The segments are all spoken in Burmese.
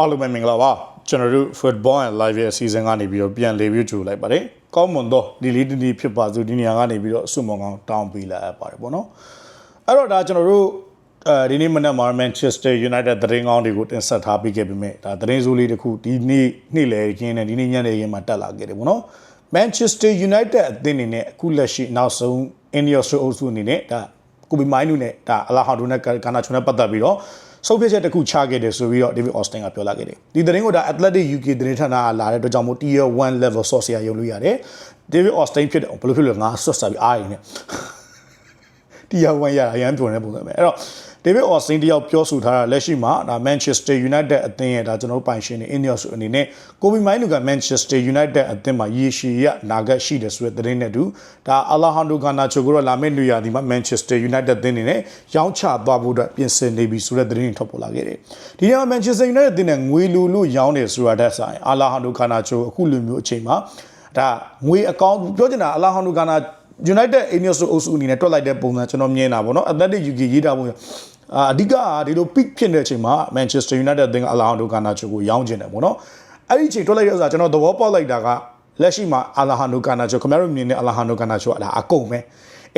အားလုံးပဲမင်္ဂလာပါကျွန်တော်တို့ football and live ရဲ့အစီအစဉ်ကနေပြီးတော့ပြန် review ကြိုလိုက်ပါတယ်ကောင်းမွန်တော့ဒီလေးဒီဒီဖြစ်ပါစို့ဒီနေရာကနေပြီးတော့အဆုမွန်ကောင်းတောင်းပေးလိုက်ရပါတယ်ပေါ့နော်အဲ့တော့ဒါကျွန်တော်တို့အဲဒီနေ့မနက်မှာ Manchester United သတင်းကောင်းတွေကိုတင်ဆက်ထားပြီးခဲ့ပြီမဲ့ဒါသတင်းစိုးလေးတစ်ခုဒီနေ့နေ့လည်ခင်းနဲ့ဒီနေ့ညနေခင်းမှာတက်လာခဲ့တယ်ပေါ့နော် Manchester United အသင်းအနေနဲ့အခုလက်ရှိနောက်ဆုံး Ineos အုပ်စုအနေနဲ့ဒါကိုဘီမိုင်းနူနဲ့ဒါအလာဟာဒိုနဲ့ကာနာချွန်နဲ့ပတ်သက်ပြီးတော့ ဆုံးဖြတ်ချက်တစ်ခုချခဲ့တယ်ဆိုပြီးတော့ David Austin ကပြောလာခဲ့တယ်ဒီသတင်းကိုဒါ Athletic UK သတင်းဌာနကလာတဲ့အတွက်ကြောင့်မို့ Tier 1 level source ရရုံလို့ရတယ် David Austin ဖြစ်တယ်ဘယ်လိုဖြစ်လို့ငါဆွတ်စားပြီးအားရနေ Tier 1ရအရန်ပြောနေပုံစံပဲအဲ့တော့ David Austin တယောက်ပြောဆိုထားတာလက်ရှိမှာဒါ Manchester United အသင်းရဲ့ဒါကျွန်တော်တို့ပိုင်ရှင်နေ Ineos အနေနဲ့ကိုဘီမိုင်းလူက Manchester United အသင်းမှာရေရှည်ရနာဂတ်ရှိတယ်ဆိုတဲ့သတင်းနဲ့တူဒါ Alejandro Garnacho ကိုတော့လာမယ့်နေရာဒီမှာ Manchester United အသင်းအနေနဲ့ရောင်းချသွားဖို့အတွက်ပြင်ဆင်နေပြီဆိုတဲ့သတင်းထွက်ပေါ်လာခဲ့တယ်ဒီနေရာမှာ Manchester United အသင်းနဲ့ငွေလူလူရောင်းတယ်ဆိုတာတက်ဆိုင် Alejandro Garnacho အခုလိုမျိုးအချိန်မှာဒါငွေအကောင့်ပြောချင်တာ Alejandro Garnacho United Ineos အုပ်စုအနေနဲ့တွက်လိုက်တဲ့ပုံစံကျွန်တော်မြင်တာပေါ့နော် Athletic UK ရေးတာပုံစံ အာအဓိကဒီလို peak ဖြစ်တဲ့အချိန်မှာ Manchester United အသင်းကအလာဟန်ဒိုကာနာချိုကိုရောင်းချင်တယ်ပေါ့နော်အဲ့ဒီအချိန်တွက်လိုက်တဲ့ဥစ္စာကျွန်တော်သဘောပေါက်လိုက်တာကလက်ရှိမှာအလာဟန်ဒိုကာနာချိုခင်ဗျားတို့မြင်တဲ့အလာဟန်ဒိုကာနာချိုကဒါအကုန်ပဲ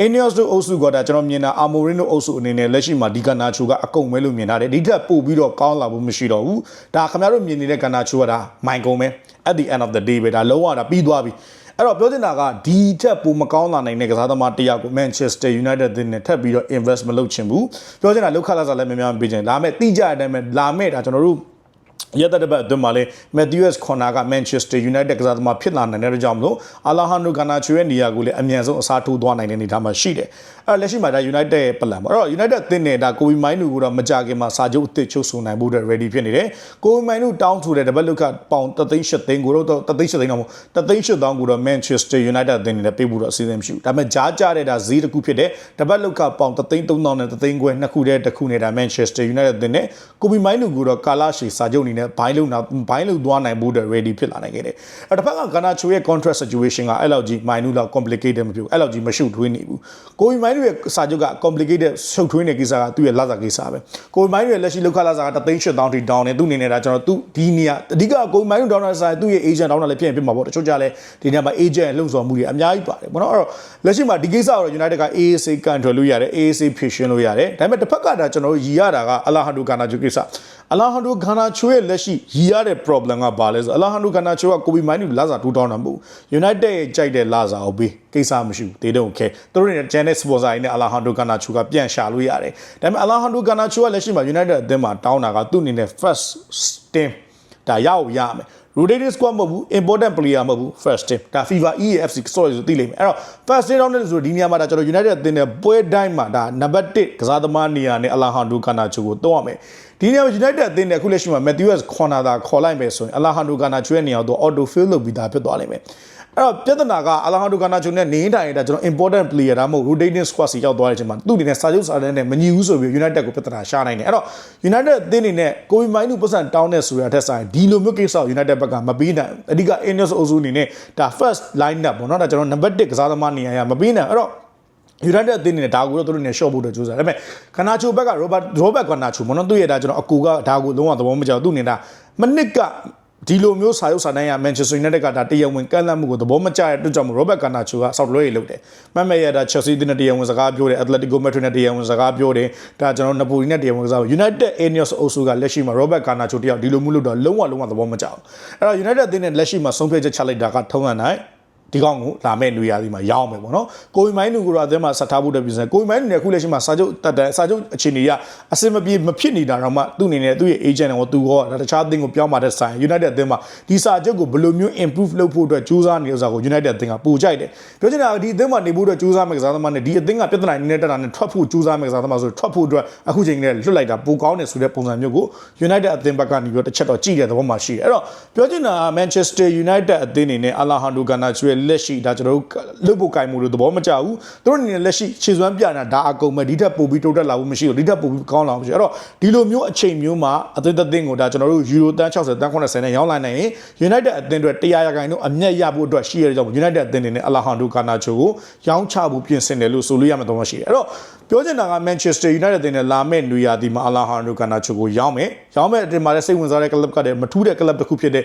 Ineos တို့အုပ်စုကဒါကျွန်တော်မြင်တာ Amorin တို့အုပ်စုအနေနဲ့လက်ရှိမှာဒီကာနာချိုကအကုန်ပဲလို့မြင်ထားတယ်ဒီထက်ပိုပြီးတော့ကောင်းလာဖို့မရှိတော့ဘူးဒါခင်ဗျားတို့မြင်နေတဲ့ကာနာချိုကဒါမိုင်ကုန်ပဲ at the end of the day ပဲဒါလုံးဝဒါပြီးသွားပြီ အဲ့တော့ပြောချင်တာကဒီထက်ပိုမကောင်းလာနိုင်တဲ့ကစားသမားတစ်ယောက်ကို Manchester United တင်နဲ့ထပ်ပြီးတော့ invest မလုပ်ချင်ဘူးပြောချင်တာလောက်ခလာစားလည်းများများမပေးချင်လာမဲ့တိကျတဲ့အတိုင်းပဲလာမဲ့ဒါကျွန်တော်တို့ ရတဲ့ဘက်အတွင်းမှာလေ Matthews Corner က Manchester United ကစားသမားဖြစ်လာနိုင်တဲ့ကြောင့်မလို့ Alejandro Garnacho ရဲ့နေရာကိုလည်းအမြန်ဆုံးအစားထိုးသွားနိုင်တဲ့အနေအထားမှာရှိတယ်။အဲ့တော့လက်ရှိမှာဒါ United ရဲ့ပလန်ပေါ့။အဲ့တော့ United အသင်းနဲ့ဒါကိုဘီမိုင်းနူကိုတော့မကြခင်မှာစာချုပ်အသစ်ချုပ်ဆိုနိုင်ဖို့အတွက် ready ဖြစ်နေတယ်။ကိုဘီမိုင်းနူတောင်းဆိုတဲ့တပတ်လုကပေါင်3သိန်း8သိန်းကိုတော့3သိန်း8သိန်းတော့မဟုတ်3သိန်း8သောင်းကိုတော့ Manchester United အသင်းနဲ့ပေးဖို့တော့အစီအစဉ်မရှိဘူး။ဒါပေမဲ့ကြားကြတဲ့ဒါဈေးတစ်ခုဖြစ်တဲ့တပတ်လုကပေါင်3သိန်း3သောင်းနဲ့3သိန်းခွဲနှစ်ခုတည်းတစ်ခုနဲ့ဒါ Manchester United အသင်းနဲ့ကိုဘီမိုင်းနူကိုတော့ကာလာရှီစာချုပ်အနေနဲ့ဘိုင်းလုံနာဘိုင်းလုံသွားနိုင်ဖို့အတွက် ready ဖြစ်လာနိုင်ခဲ့တယ်။အဲ့တစ်ဖက်ကဂါနာချိုရဲ့ contract situation ကအဲ့လောက်ကြီးမိုင်းနူလောက် complicated မဖြစ်ဘူး။အဲ့လောက်ကြီးမရှုပ်ထွေးနေဘူး။ကိုဘီမိုင်းနူရဲ့စာချုပ်က complicated ရှုပ်ထွေးနေကိစ္စကသူ့ရဲ့လာစာကိစ္စပဲ။ကိုဘီမိုင်းနူရဲ့လက်ရှိလောက်ခလာစာက3သိန်း8000ထိ down နေသူ့အနေနဲ့ဒါကျွန်တော်သူဒီနေရာအဓိကကိုဘီမိုင်းနူ down တဲ့စာသူ့ရဲ့ agent down တာလည်းဖြစ်ရင်ဖြစ်မှာပေါ့။တချို့ကြလဲဒီနေရာမှာ agent လှုပ်ဆောင်မှုတွေအများကြီးပါတယ်။ဘောနော်အဲ့တော့လက်ရှိမှာဒီကိစ္စကတော့ United က AAC control လုပ်ရတယ် AAC ဖြည့်ရှင်းလို့ရတယ်။ဒါပေမဲ့တစ်ဖက်ကဒါကျွန်တော်တို့ရည်ရတာကအလာဟန်ဒိုကာနာဂျိုကိစ္စ အလာဟန်ဒိုဂါနာချိုရဲ့လက်ရှိရည်ရတဲ့ problem ကဘာလဲဆိုအလာဟန်ဒိုဂါနာချိုကကိုဘီမိုင်းနီလာစာ2တောင်းတာမဟုတ် United ရဲ့ကြိုက်တဲ့လာစာကိုပေးကိစ္စမရှိဘူးတေးတော့ okay သူတို့ရဲ့ Janet sponsor နဲ့အလာဟန်ဒိုဂါနာချိုကပြန်ရှာလို့ရတယ်ဒါပေမဲ့အလာဟန်ဒိုဂါနာချိုကလက်ရှိမှာ United အသင်းမှာတောင်းတာကသူ့အနေနဲ့ first team ဒါရအောင်ရမယ် rotating squad မဟုတ်ဘူး important player မဟုတ်ဘူး first team ဒါ FIFA EAFC sorry ဆိုသိလိမ့်မယ်အဲ့တော့ first team တော့လည်းဆိုဒီနေရာမှာဒါကျွန်တော် United အသင်းနဲ့ပွဲတိုင်းမှာဒါနံပါတ်1ကစားသမားနေရာနဲ့အလာဟန်ဒိုကာနာချိုကိုတွန်းရမယ်ဒီနေရာမှာ United အသင်းနဲ့အခုလက်ရှိမှာ Matthews corner သာခေါ်လိုက်မယ်ဆိုရင်အလာဟန်ဒိုကာနာချိုရဲ့နေရာတော့ auto fill လုပ်ပြီးသားဖြစ်သွားလိမ့်မယ် အဲ့တော့ပြဿနာကအလာဟန်ဒိုကာနာချိုနဲ့နေတိုင်းတာကျွန်တော် important player ဒါမှမဟုတ် rotating squad စီရောက်သွားတဲ့အချိန်မှာသူ့အနေနဲ့စာချုပ်စာတမ်းနဲ့မညီဘူးဆိုပြီး United ကိုပြဿနာရှာနိုင်တယ်အဲ့တော့ United အသင်းအနေနဲ့ကိုဗီမိုင်းနူပတ်စံတောင်းတဲ့ဆိုရတဲ့ဆိုင်ဒီလိုမျိုးကိစ္စကို United ဘက်ကမပေးနိုင်အဓိက Ineos အုပ်စုအနေနဲ့ဒါ first line up ပေါ့နော်ဒါကျွန်တော် number 1ကစားသမားနေရာရမပေးနိုင်အဲ့တော့ United အသင်းနေဒါကိုတော့သူတို့နေ short ဖို့တော့ကြိုးစားဒါပေမဲ့ခနာချိုဘက်က Robert Robert ကနာချိုမနော်သူ့ရဲ့ဒါကျွန်တော်အကူကဒါကိုလုံးဝသဘောမကျဘူးသူနေတာမနစ်က ဒီလိုမျိုးစာရုပ်စာတမ်းရ Manchester United ကဒါတရားဝင်ကန့်လန့်မှုကိုသဘောမကျတဲ့အတွက်ကြောင့် Robert Garnacho က soft load ရေးလုပ်တယ်။မှတ်မဲ့ရတာ Chelsea တင်းနဲ့တရားဝင်စကားပြောတယ် Atletico Madrid နဲ့တရားဝင်စကားပြောတယ်။ဒါကျွန်တော် Napoli နဲ့တရားဝင်စကား United Ineos အုပ်စုကလက်ရှိမှာ Robert Garnacho တယောက်ဒီလိုမျိုးလုပ်တော့လုံးဝလုံးဝသဘောမကျဘူး။အဲ့တော့ United တင်းနဲ့လက်ရှိမှာဆုံးဖြတ်ချက်ချလိုက်တာကထုံးရနိုင် ဒီကောင်ကိုလာမဲ့လူရသည်မှာရောင်းမယ်ပေါ့နော်ကိုဝီမိုင်းလူကိုတော့အသင်းမှာဆက်ထားဖို့တပြည်စံကိုဝီမိုင်းလူနဲ့အခုလက်ရှိမှာစာချုပ်တက်တယ်စာချုပ်အခြေအနေရအစင်မပြေမဖြစ်နေတာတော့မှသူ့အနေနဲ့သူ့ရဲ့ agent ကိုသူကဒါတခြားအသင်းကိုပြောင်းมาတဲ့ဆိုင် United အသင်းမှာဒီစာချုပ်ကိုဘယ်လိုမျိုး improve လုပ်ဖို့အတွက်ကြိုးစားနေဥစ္စာကို United အသင်းကပိုကြိုက်တယ်ပြောချင်တာကဒီအသင်းမှာနေဖို့အတွက်ကြိုးစားမဲ့ကစားသမားနဲ့ဒီအသင်းကပြဿနာနေတက်တာနဲ့ထွက်ဖို့ကြိုးစားမဲ့ကစားသမားဆိုထွက်ဖို့အတွက်အခုချိန်နဲ့လွတ်လိုက်တာပိုကောင်းတယ်ဆိုတဲ့ပုံစံမျိုးကို United အသင်းဘက်ကနေပြီးတော့တစ်ချက်တော့ကြည့်တဲ့သဘောမှရှိတယ်အဲ့တော့ပြောချင်တာက Manchester United အသင်းအနေနဲ့ Alejandro Garnacho ရဲ့လက်ရှိဒါကျွန်တော်လုတ်ဖို့ကြိုင်မှုလို့သဘောမကျဘူးသူတို့အနေနဲ့လက်ရှိခြေစွမ်းပြနေတာဒါအကုန်ပဲဒီထက်ပိုပြီးတိုးတက်လာဖို့မရှိဘူးဒီထက်ပိုပြီးကောင်းလာဖို့မရှိအဲ့တော့ဒီလိုမျိုးအချိန်မျိုးမှာအသင်းသင်းကိုဒါကျွန်တော်တို့ယူရိုတန်း60တန်း80နဲ့ရောင်းလိုက်နိုင်ရင် United အသင်းတွေ100ရာခိုင်နှုန်းအမျက်ရဖို့အတွက်ရှိရတဲ့ကြောင့် United အသင်းတွေနဲ့ Alejandro Garnacho ကိုရောင်းချဖို့ပြင်ဆင်တယ်လို့ဆိုလို့ရမှာတော့မရှိတယ်အဲ့တော့ ပြောချင်တာက Manchester United တင်နဲ့လာမဲ့နွေရာသီမှာအလာဟာနိုကာနာချိုကိုရောင်းမယ်ရောင်းမဲ့အတင်မှာလည်းစိတ်ဝင်စားတဲ့ club ကတည်းကမထူးတဲ့ club တစ်ခုဖြစ်တဲ့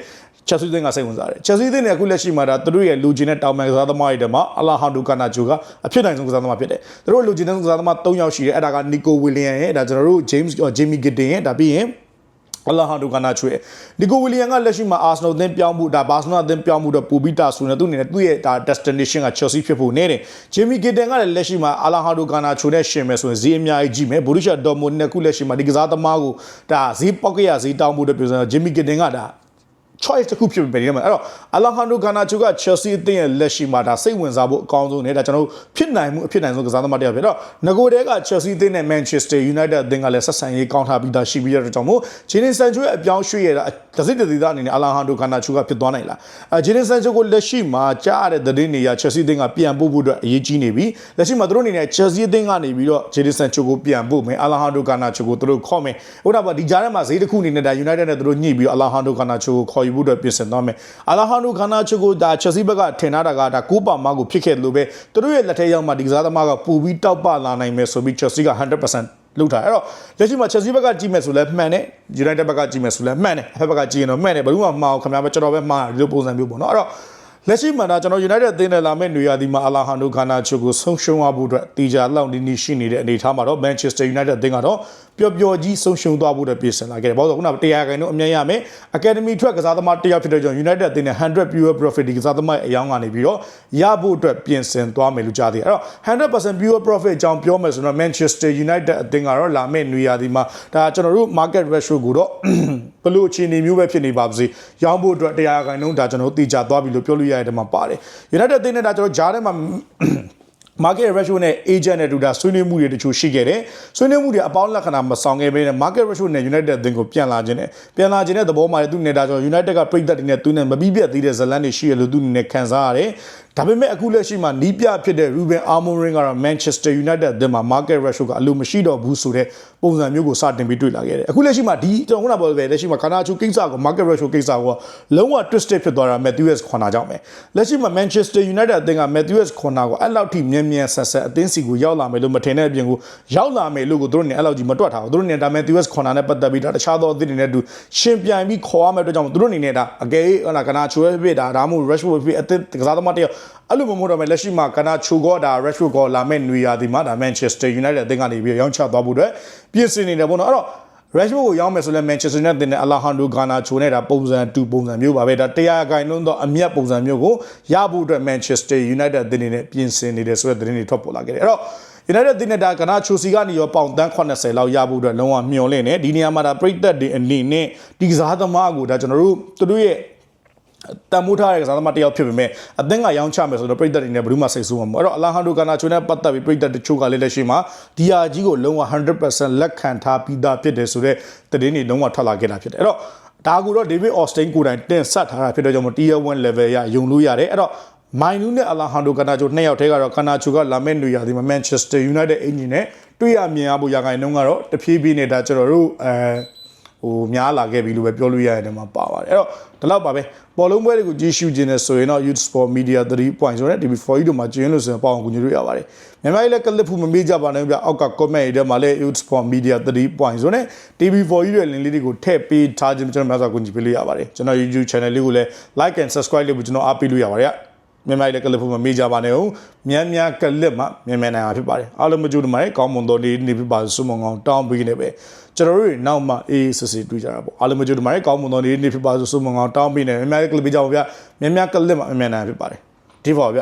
Chelsea တင်ကစိတ်ဝင်စားတယ် Chelsea တင်နဲ့အခုလက်ရှိမှာဒါသူတို့ရဲ့လူချင်းနဲ့တောင်ပန်ကစားသမားတွေတမှာအလာဟာနိုကာနာချိုကအဖြစ်နိုင်ဆုံးကစားသမားဖြစ်တယ်သူတို့လူချင်းတဲ့ကစားသမား3ယောက်ရှိတယ်အဲ့ဒါက Nico Williams ရဲ့ဒါကျွန်တော်တို့ James Jamie Giddens ရဲ့ဒါပြီးရင် အလာဟာဒိုကနာချွေဒီကိုဝီလီယံကလက်ရှိမှာအာဆနယ်အသင်းပြောင်းမှုဒါဘာစနာအသင်းပြောင်းမှုတော့ပူပြီးတာဆိုနေသူအနေနဲ့သူ့ရဲ့ဒါ destination က Chelsea ဖြစ်ဖို့နေတယ်ဂျေမီဂီတန်ကလည်းလက်ရှိမှာအလာဟာဒိုကနာချွေနဲ့ရှင်မယ်ဆိုရင်ဈေးအများကြီးကြီးမယ်ဘူရူရှာဒေါ်မွန်နဲ့ခုလက်ရှိမှာဒီကစားသမားကိုဒါဈေးပေါက်ကရဈေးတောင်းမှုတော့ပြောစမ်းဂျေမီဂီတန်ကဒါ choice တစ်ခုဖြစ်ပေတယ်မှာအဲ့တော့အလာဟန်ဒိုဂါနာချူက Chelsea အသင်းရဲ့လက်ရှိမှာဒါစိတ်ဝင်စားဖို့အကောင်းဆုံးနဲ့ဒါကျွန်တော်တို့ဖြစ်နိုင်မှုအဖြစ်နိုင်ဆုံးကစားသမားတစ်ယောက်ဖြစ်တော့ငကိုတဲက Chelsea အသင်းနဲ့ Manchester United အသင်းကလည်းဆက်ဆံရေးကောင်းထားပြီးသားရှိပြီးတဲ့ကြောင့်မို့ဂျီနင်ဆန်ချိုရဲ့အပြောင်းရွှေ့ရတာတစိတတည်သားအနေနဲ့အလာဟန်ဒိုဂါနာချူကဖြစ်သွားနိုင်လားအဲဂျီနင်ဆန်ချိုကိုလက်ရှိမှာကြားရတဲ့သတင်းတွေရ Chelsea အသင်းကပြန်ပို့ဖို့အတွက်အရေးကြီးနေပြီလက်ရှိမှာသူတို့အနေနဲ့ Chelsea အသင်းကနေပြီးတော့ဂျီနင်ဆန်ချိုကိုပြန်ပို့မယ်အလာဟန်ဒိုဂါနာချူကိုသူတို့ခေါ်မယ်ဟုတ်တာပါဒီကြားထဲမှာဈေးတစ်ခုအနေနဲ့ဒါ United နဲ့သူတို့ညှိပြီးတော့အလာဟန်ဒိုဂါနာချူကိုခေါ်ယူဖို့အတွက်ပြင်ဆင်သွားမယ်အလာဟန်ဒိုဂါနာချူကိုဒါ Chelsea ဘက်ကထင်ထားတာကဒါကိုပါမာကိုဖြစ်ခဲ့တယ်လို့ပဲသူတို့ရဲ့လက်ထဲရောက်မှဒီကစားသမားကပူပြီးတောက်ပလာနိုင်မယ်ဆိုပြီး Chelsea က100%လုပ်ထားအဲ့တော့လက်ရှိမှာ Chelsea ဘက်ကကြည့်မယ်ဆိုလဲမှန်တယ် United ဘက်ကကြည့်မယ်ဆိုလဲမှန်တယ်အဖက်ဘက်ကကြည့်ရင်တော့မှန်တယ်ဘယ်သူမှမအောင်ခင်ဗျားပဲကျွန်တော်ပဲမှားတယ်ဒီလိုပုံစံမျိုးပေါ့နော်အဲ့တော့ လက်ရှိမှာဒါကျွန်တော် United အသင်းနဲ့လာမဲ့နေရာဒီမှာအလာဟန်ဒိုခါနာချိုကိုဆုံးရှုံးသွားဖို့အတွက်တီဂျာလောက်နီးနီးရှိနေတဲ့အနေအထားမှာတော့ Manchester United အသင်းကတော့ပျော်ပျော်ကြီးဆုံးရှုံးသွားဖို့အတွက်ပြင်ဆင်လာခဲ့တယ်။ဘာလို့လဲဆိုတော့ခုနတရားခိုင်တော့အမြင်ရမယ်။ Academy ထွက်ကစားသမားတစ်ယောက်ဖြစ်တဲ့ကြောင့် United အသင်းနဲ့100 pure profit ဒီကစားသမားအယောင်းကနေပြီးတော့ရဖို့အတွက်ပြင်ဆင်သွားမယ်လို့ကြားသေးတယ်။အဲ့တော့100% pure profit အကြောင်းပြောမယ်ဆိုတော့ Manchester United အသင်းကတော့လာမယ့်နွေရာသီမှာဒါကျွန်တော်တို့ market ratio ကိုတော့ ဘလို့အခြေအနေမျိုးပဲဖြစ်နေပါပါစေ။ရောင်းဖို့အတွက်တရားခိုင်တော့ဒါကျွန်တော်တို့တည်ကြသွားပြီလို့ပြောလို့ရတဲ့မှာပါတယ်။ United အသင်းနဲ့ဒါကျွန်တော်ဂျားထဲမှာ market ratio နဲ့ agent နဲ့တူတာဆွေးနွေးမှုတွေတချို့ရှိခဲ့တယ်ဆွေးနွေးမှုတွေအပေါင်းလက္ခဏာမဆောင်ခဲ့ဘဲနဲ့ market ratio နဲ့ United အသင်းကိုပြန်လာခြင်းနဲ့ပြန်လာခြင်းတဲ့သဘောမှာလည်းသူနေတာကြောင့် United ကပြိသက်တွေနဲ့သူနဲ့မပြီးပြတ်သေးတဲ့ဇလန်တွေရှိရလို့သူနဲ့ခံစားရတယ် ဒါပေမဲ့အခုလက်ရှိမှာနီးပြဖြစ်တဲ့ Ruben Amorim ကတော့ Manchester United အသင်းမှာ market ratio ကအလိုမရှိတော့ဘူးဆိုတဲ့ပုံစံမျိုးကိုစတင်ပြီးတွေ့လာခဲ့တယ်အခုလက်ရှိမှာဒီကျွန်တော်ခုနပြောပဲလက်ရှိမှာခနာချူကိစ္စကို market ratio ကိစ္စကိုလုံးဝ twisted ဖြစ်သွားတာ Matthews ခွန်နာကြောင့်ပဲလက်ရှိမှာ Manchester United အသင်းက Matthews ခွန်နာကိုအဲ့လောက်ထိမြန်မြန်ဆက်ဆက်အသင်းစီကိုရောက်လာမယ်လို့မထင်တဲ့အပြင်ကိုရောက်လာမယ်လို့ကိုသူတို့နေအဲ့လောက်ကြီးမတွက်ထားဘူးသူတို့နေဒါ Matthews ခွန်နာနဲ့ပတ်သက်ပြီးဒါတခြားသောအသင်းတွေနဲ့တူရှင်ပြိုင်ပြီးခေါ်ရမယ့်အတွက်ကြောင့်သူတို့အနေနဲ့ဒါအကယ်ဟလာခနာချူရဲ့ဖြစ်ဒါဒါမှမဟုတ် Rashford ဖြစ်အသင်းကစားသမားတယောက်အဲ့လိုမမို့တော့မယ်လက်ရှိမှာကနာချိုကောဒါ Rashford ကောလာမဲ့နွေရာသီမှာဒါ Manchester United အသင်းကနေပြီးရောင်းချသွားဖို့အတွက်ပြင်ဆင်နေတယ်ပေါ့နော်အဲ့တော့ Rashford ကိုရောင်းမယ်ဆိုလဲ Manchester United နဲ့ Alejandro Garnacho နဲ့ဒါပုံစံတူပုံစံမျိုးပါပဲဒါတရားအကင်လုံးတော့အမျက်ပုံစံမျိုးကိုရဖို့အတွက် Manchester United အသင်းနေနဲ့ပြင်ဆင်နေတယ်ဆိုတဲ့သတင်းတွေထွက်ပေါ်လာခဲ့တယ်အဲ့တော့ United အသင်းနဲ့ဒါကနာချိုစီကနေရောပေါင်တန်း80လောက်ရဖို့အတွက်လုံးဝမျှော်လင့်နေဒီနေရာမှာဒါပြိသက်တွေအနေနဲ့ဒီကစားသမားကိုဒါကျွန်တော်တို့သူတို့ရဲ့ တန်မိုးထားတဲ့ကစားသမားတစ်ယောက်ဖြစ်ပေမဲ့အသင်းကရောင်းချမယ်ဆိုတော့ပြည်သက်တွေနဲ့ဘယ်သူမှစိတ်ဆိုးမှာမဟုတ်အဲ့တော့အလာဟန်ဒိုကာနာချိုနဲ့ပတ်သက်ပြီးပြည်သက်တချို့ကလည်းလက်ရှိမှာဒီဟာကြီးကိုလုံးဝ100%လက်ခံထားပြီးသားဖြစ်တယ်ဆိုတော့သတင်းတွေလုံးဝထွက်လာခဲ့တာဖြစ်တယ်အဲ့တော့ဒါကူတော့ David Austin ကိုယ်တိုင်တင်ဆက်ထားတာဖြစ်တဲ့ကြောင့်မို့ Tier 1 level ရယုံလို့ရတယ်အဲ့တော့မိုင်နူးနဲ့အလာဟန်ဒိုကာနာချိုနှစ်ယောက်တည်းကတော့ကာနာချိုကလာမယ့်နေရာဒီမှာ Manchester United အင်ဂျင်နဲ့တွေ့ရမြင်ရဖို့ရခိုင်နှုန်းကတော့တဖြည်းဖြည်းနဲ့ဒါကျွန်တော်တို့အဲ ဟိုများလာခဲ့ပြီလို့ပဲပြောလို့ရတဲ့မှာပါပါတယ်အဲ့တော့ဒီလောက်ပါပဲပေါ်လုံးပွဲတွေကိုကြည့်ရှုခြင်းနဲ့ဆိုရင်တော့ Youth Sport Media 3.0နဲ့ TV4 တို့မှာကျင်းလို့ဆိုရင်ပေါ့အောင်ကူညီလို့ရပါတယ်မြန်မာပြည်လည်းကလစ်ဖူမမေ့ကြပါနဲ့ဗျအောက်က comment တွေထဲမှာလည်း Youth Sport Media 3.0နဲ့ TV4 ရဲ့ link လေးတွေကိုထည့်ပေးထားခြင်းကျွန်တော်များစွာကူညီပေးလို့ရပါတယ်ကျွန်တော် YouTube channel လေးကိုလည်း like and subscribe လုပ်ပြီးကျွန်တော်အားပေးလို့ရပါတယ် မြန်မာပြည်လည်းကလစ်ဖူမမေ့ကြပါနဲ့ဟုတ်မြန်မြန်ကလစ်မှမြန်မြန်နိုင်တာဖြစ်ပါတယ်အားလုံးမကြိုးတမိုင်းကောင်းမွန်တော်လေးနေပြပါစုမုံကောင်းတောင်းပေးနေပဲကျွန်တော်တို့နောက်မှအေးစစ်စစ်တွေ့ကြတာပေါ့အားလုံးမကြိုးတမိုင်းကောင်းမွန်တော်လေးနေပြပါစုမုံကောင်းတောင်းပေးနေမြန်မြန်ကလစ်ပြကြပါဗျမြန်မြန်ကလစ်မှမြန်မြန်နိုင်ဖြစ်ပါတယ်ဒီပါဗျ